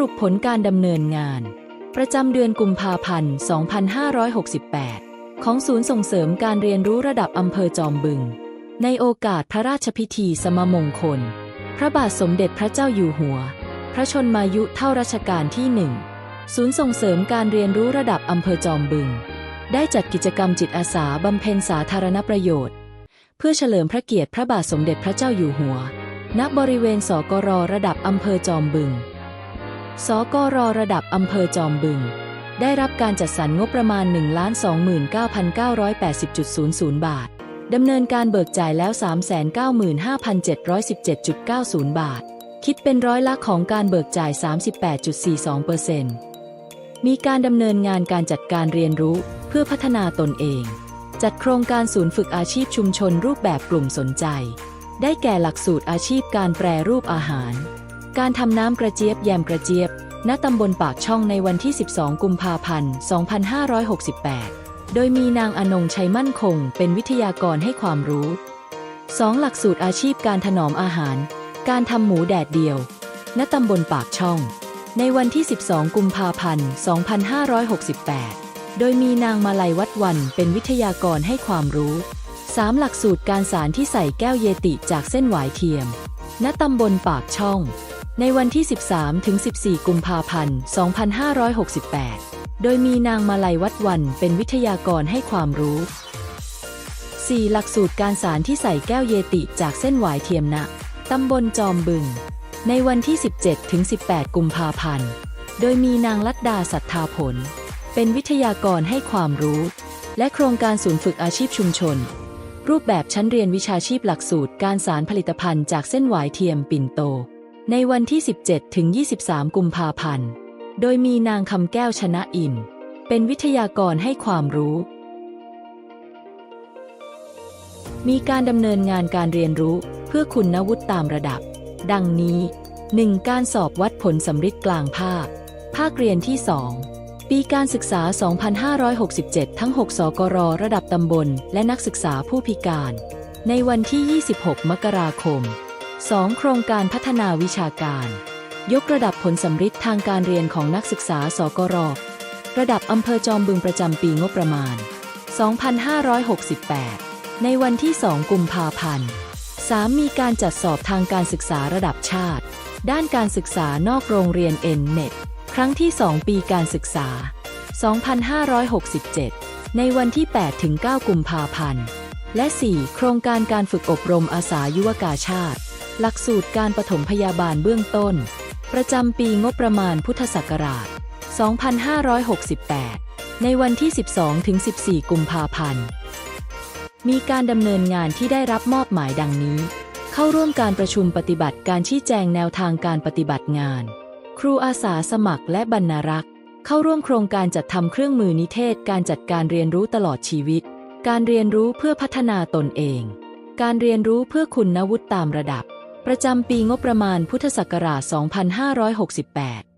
รุปผลการดำเนินงาน ประจำเดือนกุมภาพันธ์ 2568 ของศูนย์ส่งเสริมการเรียนรู้ระดับอำเภอจอมบึง ในโอกาสพระราชพิธีสมมงคล พระบาทสมเด็จพระเจ้าอยู่หัว พระชนมายุเท่ารัชกาลที่หนึ่งศูนย์ส่งเสริมการเรียนรู้ระดับอำเภอจอมบึง ได้จัดกิจกรรมจิตอาสาบำเพ็ญสาธารณประโยชน์ เพื่อเฉลิมพระเกียรติพระบาทสมเด็จพระเจ้าอยู่หัว ณ บริเวณสกรระดับอำเภอจอมบึง สกรระดับอำเภอจอมบึง ได้รับการจัดสรรงบประมาณ 1,29,980.00 บาท ดำเนินการเบิกจ่ายแล้ว 395,717.90 บาท คิดเป็นร้อยละของการเบิกจ่าย 38.42%มีการดำเนินงานการจัดการเรียนรู้เพื่อพัฒนาตนเอง จัดโครงการศูนย์ฝึกอาชีพชุมชนรูปแบบกลุ่มสนใจ ได้แก่หลักสูตรอาชีพการแปรรูปอาหาร การทำน้ำกระเจี๊ยบแยมกระเจี๊ยบ ณ ตำบลปากช่องในวันที่ 12 กุมภาพันธ์ 2568 โดยมีนางอนงชัยมั่นคง เป็นวิทยากรให้ความรู้ 2. หลักสูตรอาชีพการถนอมอาหาร การทำหมูแดดเดียว ณ ตำบลปากช่อง ในวันที่ 12 กุมภาพันธ์ 2568 โดยมีนางมาลัยวัดวัน เป็นวิทยากรให้ความรู้ 3. หลักสูตรการสารที่ใส่แก้วเยติจากเส้นหวายเทียมณตำบลปากช่อง ในวันที่ 13 ถึง 14 กุมภาพันธ์ 2568 โดยมีนางมาลัยวัดวันเป็นวิทยากรให้ความรู้ 4. หลักสูตรการสารที่ใส่แก้วเยติจากเส้นหวายเทียมณตำบลจอมบึง ในวันที่ 17 ถึง 18 กุมภาพันธ์ โดยมีนางลัดดาสัทธาผล เป็นวิทยากรให้ความรู้ และโครงการศูนย์ฝึกอาชีพชุมชน รูปแบบชั้นเรียนวิชาชีพหลักสูตรการสารผลิตภัณฑ์จากเส้นหวายเทียมปิ่นโต ในวันที่ 17 ถึง 23 กุมภาพันธ์ โดยมีนางคำแก้วชนะอินเป็นวิทยากรให้ความรู้ มีการดำเนินงานการเรียนรู้เพื่อคุณวุฒิตามระดับ ดังนี้ 1. การสอบวัดผลสำริดกลางภาค ภาคเรียนที่ 2 ปีการศึกษา 2567 ทั้ง 6 สกรระดับตำบล และนักศึกษาผู้พิการ ในวันที่ 26 มกราคม 2. โครงการพัฒนาวิชาการ ยกระดับผลสำริดทางการเรียนของนักศึกษา สกรระดับอำเภอจอมบึงประจำปีงบประมาณ 2568 ในวันที่ 2 กุมภาพันธ์ 3. มีการจัดสอบทางการศึกษาระดับชาติ ด้านการศึกษานอกโรงเรียนเอ็นเน็ตครั้งที่ 2 ปีการศึกษา 2567 ในวันที่ 8 ถึง 9 กุมภาพันธ์ และ 4. โครงการการฝึกอบรมอาสายุวกาชาติ หลักสูตรการปฐมพยาบาลเบื้องต้น ประจำปีงบประมาณพุทธศักราช 2568 ในวันที่ 12 ถึง 14 กุมภาพันธ์ มีการดำเนินงานที่ได้รับมอบหมายดังนี้ เข้าร่วมการประชุมปฏิบัติการชี้แจงแนวทางการปฏิบัติงาน ครูอาสาสมัครและบรรณารักษ์ เข้าร่วมโครงการจัดทำเครื่องมือนิเทศการจัดการเรียนรู้ตลอดชีวิต การเรียนรู้เพื่อพัฒนาตนเอง การเรียนรู้เพื่อคุณวุฒิตามระดับ ประจำปีงบประมาณพุทธศักราช 2568